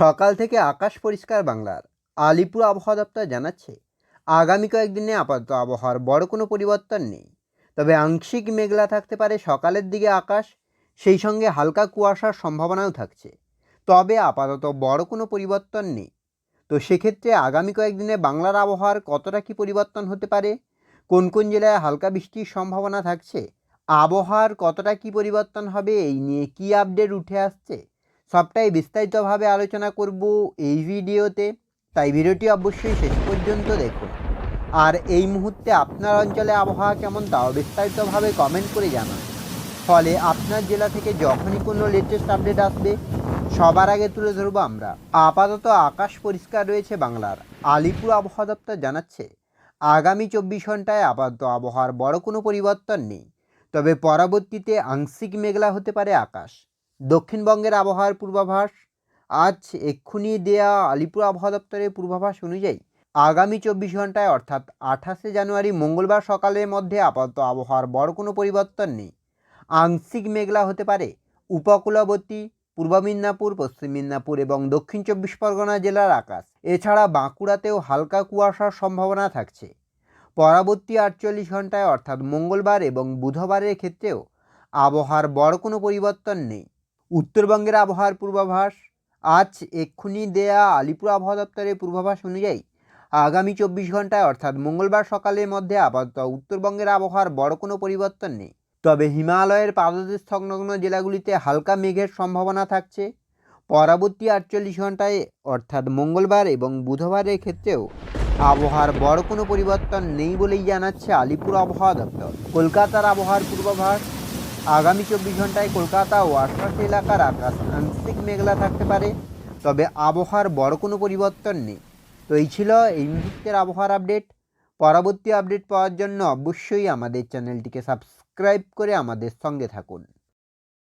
সকাল থেকে আকাশ পরিষ্কার বাংলার। আলিপুর আবহাওয়া দপ্তর জানাচ্ছে, আগামী কয়েকদিনে আপাতত আবহাওয়ার বড় কোনো পরিবর্তন নেই। তবে আংশিক মেঘলা থাকতে পারে সকালের দিকে আকাশ, সেই সঙ্গে হালকা কুয়াশার সম্ভাবনাও থাকছে। তবে আপাতত বড় কোনো পরিবর্তন নেই। তো সেক্ষেত্রে আগামী কয়েকদিনে বাংলার আবহাওয়ার কতটা কী পরিবর্তন হতে পারে, কোন কোন জেলায় হালকা বৃষ্টির সম্ভাবনা থাকছে, আবহাওয়ার কতটা কি পরিবর্তন হবে, এই নিয়ে কী আপডেট উঠে আসছে সবটাই বিস্তারিতভাবে আলোচনা করব এই ভিডিওতে। তাই ভিডিওটি অবশ্যই শেষ পর্যন্ত দেখুন। আর এই মুহূর্তে আপনার অঞ্চলে আবহাওয়া কেমন তাও বিস্তারিতভাবে কমেন্ট করে জানান। ফলে আপনার জেলা থেকে যখনই কোনো লেটেস্ট আপডেট আসবে, সবার আগে তুলে ধরবো আমরা। আপাতত আকাশ পরিষ্কার রয়েছে বাংলার। আলিপুর আবহাওয়া দপ্তর জানাচ্ছে, আগামী চব্বিশ ঘন্টায় আপাতত আবহাওয়ার বড় কোনো পরিবর্তন নেই। তবে পরবর্তীতে আংশিক মেঘলা হতে পারে আকাশ। দক্ষিণবঙ্গের আবহাওয়ার পূর্বাভাস, আজ এক্ষুনি দেয়া আলিপুর আবহাওয়া দপ্তরের পূর্বাভাস অনুযায়ী আগামী চব্বিশ ঘন্টায় অর্থাৎ আঠাশে জানুয়ারি মঙ্গলবার সকালের মধ্যে আপাতত আবহাওয়ার বড় কোনো পরিবর্তন নেই। আংশিক মেঘলা হতে পারে উপকূলবর্তী, পূর্ব মিদনাপুর, পশ্চিম মিদনাপুর এবং দক্ষিণ চব্বিশ পরগনা জেলার আকাশ। এছাড়া বাঁকুড়াতেও হালকা কুয়াশার সম্ভাবনা থাকছে। পরবর্তী আটচল্লিশ ঘন্টায় অর্থাৎ মঙ্গলবার এবং বুধবারের ক্ষেত্রেও আবহাওয়ার বড় কোনো পরিবর্তন নেই। উত্তরবঙ্গের আবহাওয়ার পূর্বাভাস, আজ এক্ষুনি দেয়া আলিপুর আবহাওয়া দপ্তরের পূর্বাভাস অনুযায়ী আগামী চব্বিশ ঘন্টায় অর্থাৎ মঙ্গলবার সকালের মধ্যে আপাতত উত্তরবঙ্গের আবহাওয়ার বড় কোনো পরিবর্তন নেই। তবে হিমালয়ের পাদদেশ সংলগ্ন জেলাগুলিতে হালকা মেঘের সম্ভাবনা থাকছে। পরবর্তী আটচল্লিশ ঘন্টায় অর্থাৎ মঙ্গলবার এবং বুধবারের ক্ষেত্রেও আবহাওয়ার বড় কোনো পরিবর্তন নেই বলেই জানাচ্ছে আলিপুর আবহাওয়া দপ্তর। কলকাতার আবহাওয়ার পূর্বাভাস আগামী চব্বিশ ঘন্টায় কলকাতা ও আশপাশ এলাকার আকাশ আংশিক মেঘলা থাকতে পারে, তবে আবহাওয়ার বড় কোনো পরিবর্তন নেই। তো এই ছিল এই মুহূর্তের আবহাওয়ার আপডেট। পরবর্তী আপডেট পাওয়ার জন্য অবশ্যই আমাদের চ্যানেলটিকে সাবস্ক্রাইব করে আমাদের সঙ্গে থাকুন।